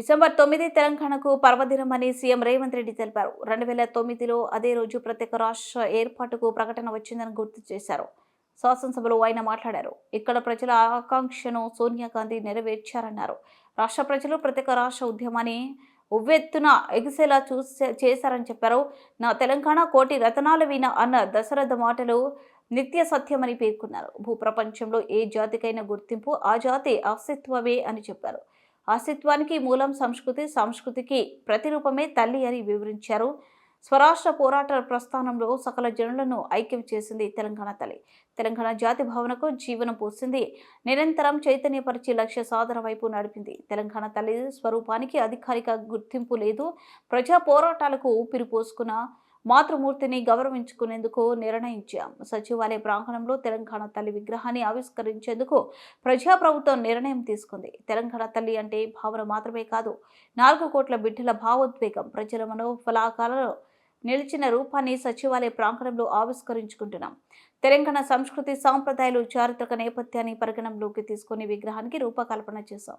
December తొమ్మిది తెలంగాణకు పర్వదినం అని సీఎం రేవంత్ రెడ్డి తెలిపారు. రెండు వేల తొమ్మిదిలో అదే రోజు ప్రత్యేక రాష్ట్ర ఏర్పాటుకు ప్రకటన వచ్చిందని గుర్తు చేశారు. శాసనసభలో ఆయన మాట్లాడారు. ఇక్కడ ప్రజల ఆకాంక్షను సోనియా గాంధీ నెరవేర్చారన్నారు. రాష్ట్ర ప్రజలు ప్రత్యేక రాష్ట్ర ఉద్యమాన్ని ఉవ్వెత్తున ఎగిసేలా చూసే చేశారని చెప్పారు. నా తెలంగాణ కోటి రతనాల వీణ అన్న దశరథ మాటలు నిత్య సత్యమని పేర్కొన్నారు. భూప్రపంచంలో ఏ జాతికైనా గుర్తింపు ఆ జాతి అస్తిత్వమే అని చెప్పారు. అస్తిత్వానికి మూలం సంస్కృతి సంస్కృతికి ప్రతిరూపమే తల్లి అని వివరించారు. స్వరాష్ట్ర పోరాట ప్రస్థానంలో సకల జనులను ఐక్యం చేసింది తెలంగాణ తల్లి. తెలంగాణ జాతి భావనకు జీవనం పోసింది. నిరంతరం చైతన్యపరిచి లక్ష్య సాధన వైపు నడిపింది. తెలంగాణ తల్లి స్వరూపానికి అధికారిక గుర్తింపు లేదు. ప్రజా పోరాటాలకు ఊపిరి పోసుకున్న మాతృమూర్తిని గౌరవించుకునేందుకు నిర్ణయించాం. సచివాలయ ప్రాంగణంలో తెలంగాణ తల్లి విగ్రహాన్ని ఆవిష్కరించేందుకు ప్రజాప్రభుత్వం నిర్ణయం తీసుకుంది. తెలంగాణ తల్లి అంటే భావన మాత్రమే కాదు నాలుగు కోట్ల బిడ్డల భావోద్వేగం. ప్రజల మనోఫలాకాలలో నిలిచిన రూపాన్ని సచివాలయ ప్రాంగణంలో ఆవిష్కరించుకుంటున్నాం. తెలంగాణ సంస్కృతి సాంప్రదాయాలు చారిత్రక నేపథ్యాన్ని పరిగణనలోకి తీసుకుని విగ్రహానికి రూపకల్పన చేశాం.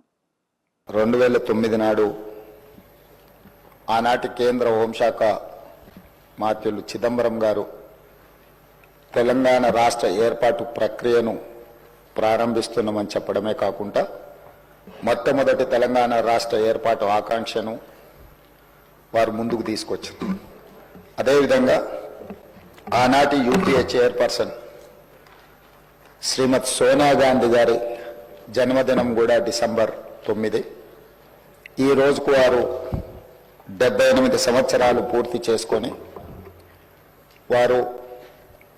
రెండు వేల తొమ్మిది నాడు ఆనాటి కేంద్ర హోంశాఖ మాత్యులు చిదంబరం గారు తెలంగాణ రాష్ట్ర ఏర్పాటు ప్రక్రియను ప్రారంభిస్తున్నామని చెప్పడమే కాకుండా మొట్టమొదటి తెలంగాణ రాష్ట్ర ఏర్పాటు ఆకాంక్షను వారు ముందుకు తీసుకొచ్చింది అదేవిధంగా ఆనాటి యూపీఏ చైర్పర్సన్ శ్రీమతి సోనియా గాంధీ గారి జన్మదినం కూడా డిసెంబర్ తొమ్మిది. ఈ రోజుకు వారు డెబ్బై ఎనిమిది సంవత్సరాలు పూర్తి చేసుకొని వారు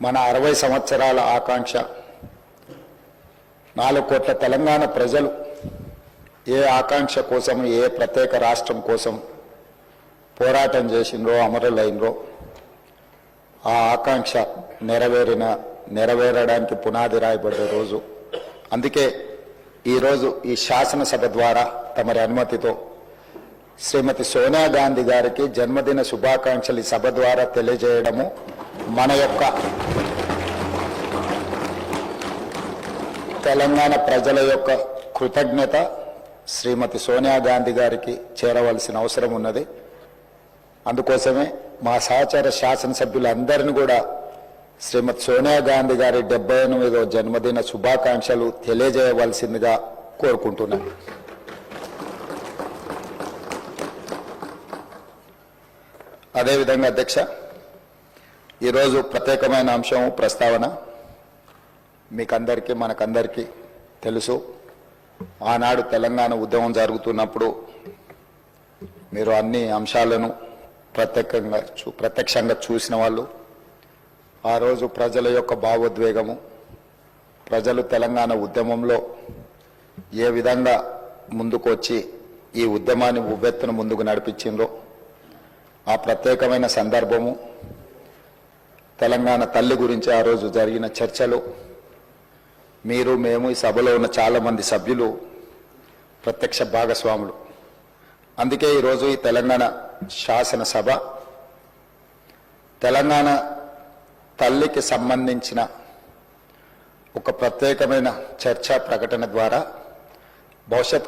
మన అరవై సంవత్సరాల ఆకాంక్ష. నాలుగు కోట్ల తెలంగాణ ప్రజలు ఏ ఆకాంక్ష కోసం ఏ ప్రత్యేక రాష్ట్రం కోసం పోరాటం చేసిండ్రో అమరులైనరో ఆ ఆకాంక్ష నెరవేరిన నెరవేరడానికి పునాది రాయబడ్డ రోజు. అందుకే ఈరోజు ఈ శాసనసభ ద్వారా తమరి అనుమతితో శ్రీమతి సోనియా గాంధీ గారికి జన్మదిన శుభాకాంక్షలు ఈ సభ ద్వారా తెలియజేయడము మన యొక్క తెలంగాణ ప్రజల యొక్క కృతజ్ఞత శ్రీమతి సోనియా గాంధీ గారికి చేరవలసిన అవసరం ఉన్నది. అందుకోసమే మా సహచార శాసనసభ్యులందరినీ కూడా శ్రీమతి సోనియా గాంధీ గారి డెబ్బై ఎనిమిదో జన్మదిన శుభాకాంక్షలు తెలియజేయవలసిందిగా కోరుకుంటున్నాను అదేవిధంగా అధ్యక్ష ఈరోజు ప్రత్యేకమైన అంశం ప్రస్తావన. మీకందరికీ మనకందరికీ తెలుసు. ఆనాడు తెలంగాణ ఉద్యమం జరుగుతున్నప్పుడు మీరు అన్ని అంశాలను ప్రత్యేకంగా చూ ప్రత్యక్షంగా చూసిన వాళ్ళు ఆ రోజు ప్రజల యొక్క భావోద్వేగము ప్రజలు తెలంగాణ ఉద్యమంలో ఏ విధంగా ముందుకు వచ్చి ఈ ఉద్యమాన్ని ఉవ్వెత్తున ముందుకు నడిపించిందో ఆ ప్రత్యేకమైన సందర్భము తెలంగాణ తల్లి గురించి ఆ రోజు జరిగిన చర్చలు. మీరు మేము ఈ సభలో ఉన్న చాలామంది సభ్యులు ప్రత్యక్ష భాగస్వాములు. అందుకే ఈరోజు ఈ తెలంగాణ శాసనసభ తెలంగాణ తల్లికి సంబంధించిన ఒక ప్రత్యేకమైన చర్చా ప్రకటన ద్వారా భవిష్యత్